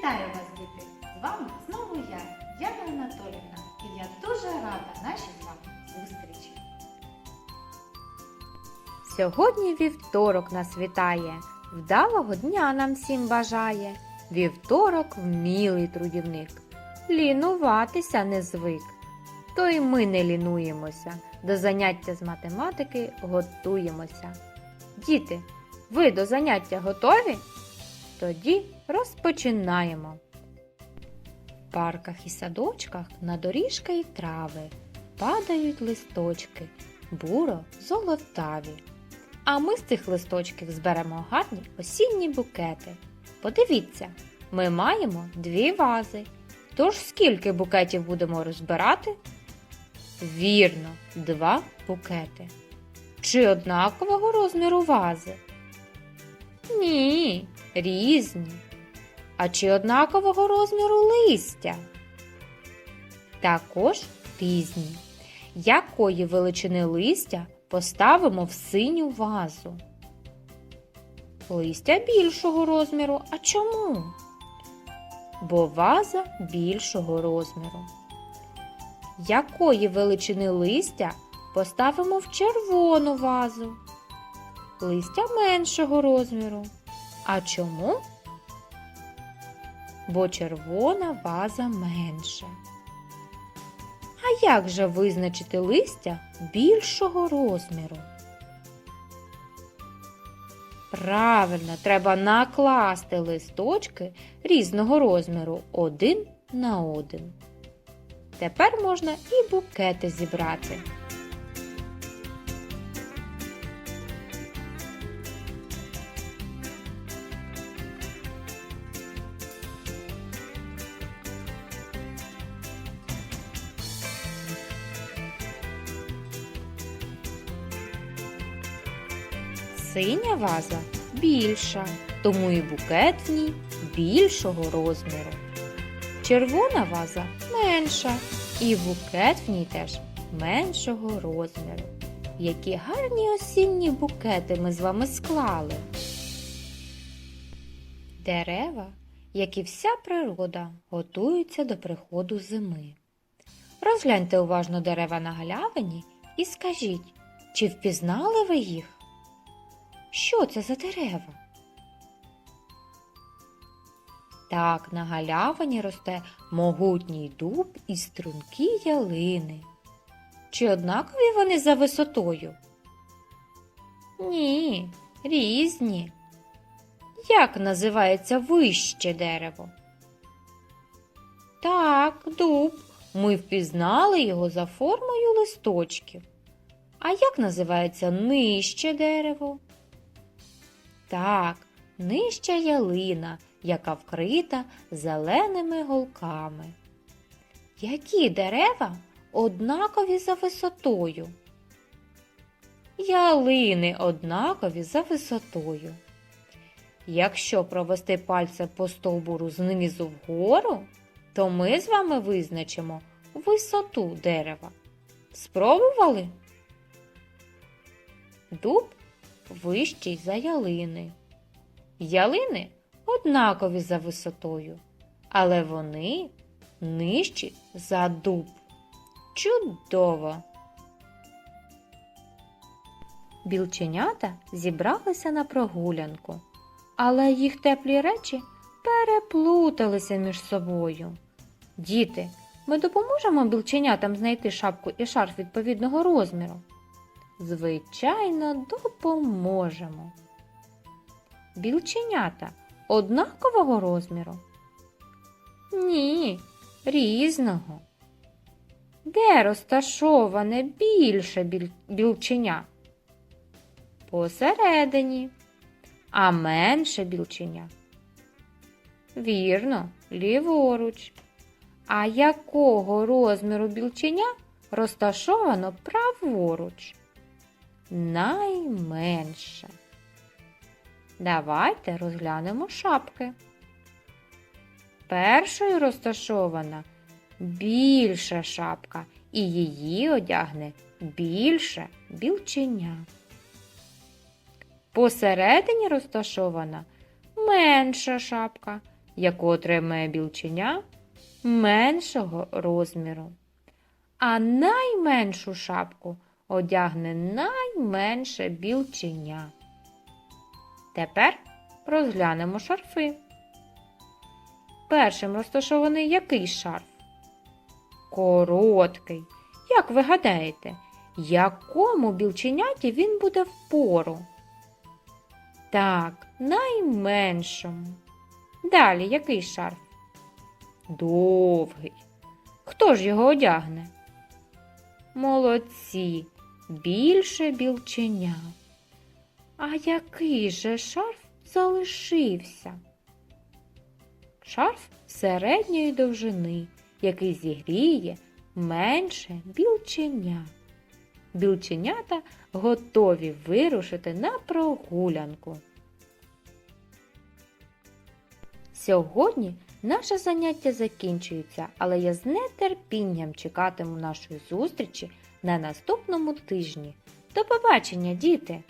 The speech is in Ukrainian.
Вітаю вас, діти! З вами знову я, Яна Анатолівна, і я дуже рада нашій з вами зустрічі. Сьогодні вівторок нас вітає, вдалого дня нам всім бажає. Вівторок вмілий трудівник, лінуватися не звик. То й ми не лінуємося, до заняття з математики готуємося. Діти, ви до заняття готові? Тоді розпочинаємо. В парках і садочках на доріжка і трави падають листочки, буро золотаві. А ми з цих листочків зберемо гарні осінні букети. Подивіться, ми маємо дві вази. Тож скільки букетів будемо розбирати? Вірно, два букети. Чи однакового розміру вази? Ні, різні. А чи однакового розміру листя? Також різні. Якої величини листя поставимо в синю вазу? Листя більшого розміру. А чому? Бо ваза більшого розміру. Якої величини листя поставимо в червону вазу? Листя меншого розміру. А чому? Бо червона ваза менша. А як же визначити листя більшого розміру? Правильно, треба накласти листочки різного розміру один на один. Тепер можна і букети зібрати. Синя ваза більша, тому і букет в ній більшого розміру. Червона ваза менша, і букет в ній теж меншого розміру. Які гарні осінні букети ми з вами склали. Дерева, як і вся природа, готуються до приходу зими. Розгляньте уважно дерева на галявині і скажіть, чи впізнали ви їх? Що це за дерева? Так, на галявині росте могутній дуб і стрункі ялини. Чи однакові вони за висотою? Ні, різні. Як називається вище дерево? Так, дуб. Ми впізнали його за формою листочків. А як називається нижче дерево? Так, нижча ялина, яка вкрита зеленими голками. Які дерева однакові за висотою? Ялини однакові за висотою. Якщо провести пальцем по стовбуру знизу вгору, то ми з вами визначимо висоту дерева. Спробували? Дуб вищий за ялини. Ялини однакові за висотою, але вони нижчі за дуб. Чудово! Білченята зібралися на прогулянку, але їх теплі речі переплуталися між собою. Діти, ми допоможемо білченятам знайти шапку і шарф відповідного розміру. Звичайно, допоможемо. Білченята однакового розміру? Ні, різного. Де розташоване більше біль... білченя? Посередині, а менше білченя. Вірно, ліворуч. А якого розміру білченя розташовано праворуч? Найменша. Давайте розглянемо шапки. Першою розташована більша шапка, і її одягне більше білченя. Посередині розташована менша шапка, яку отримає білченя меншого розміру. А найменшу шапку одягне найменше білченя. Тепер розглянемо шарфи. Першим розташований який шарф? Короткий. Як ви гадаєте, якому білченяті він буде впору? Так, найменшому. Далі який шарф? Довгий. Хто ж його одягне? Молодці, більше білченя. А який же шарф залишився? Шарф середньої довжини, який зігріє менше білченя. Білченята готові вирушити на прогулянку. Сьогодні наше заняття закінчується, але я з нетерпінням чекатиму нашої зустрічі на наступному тижні. До побачення, діти!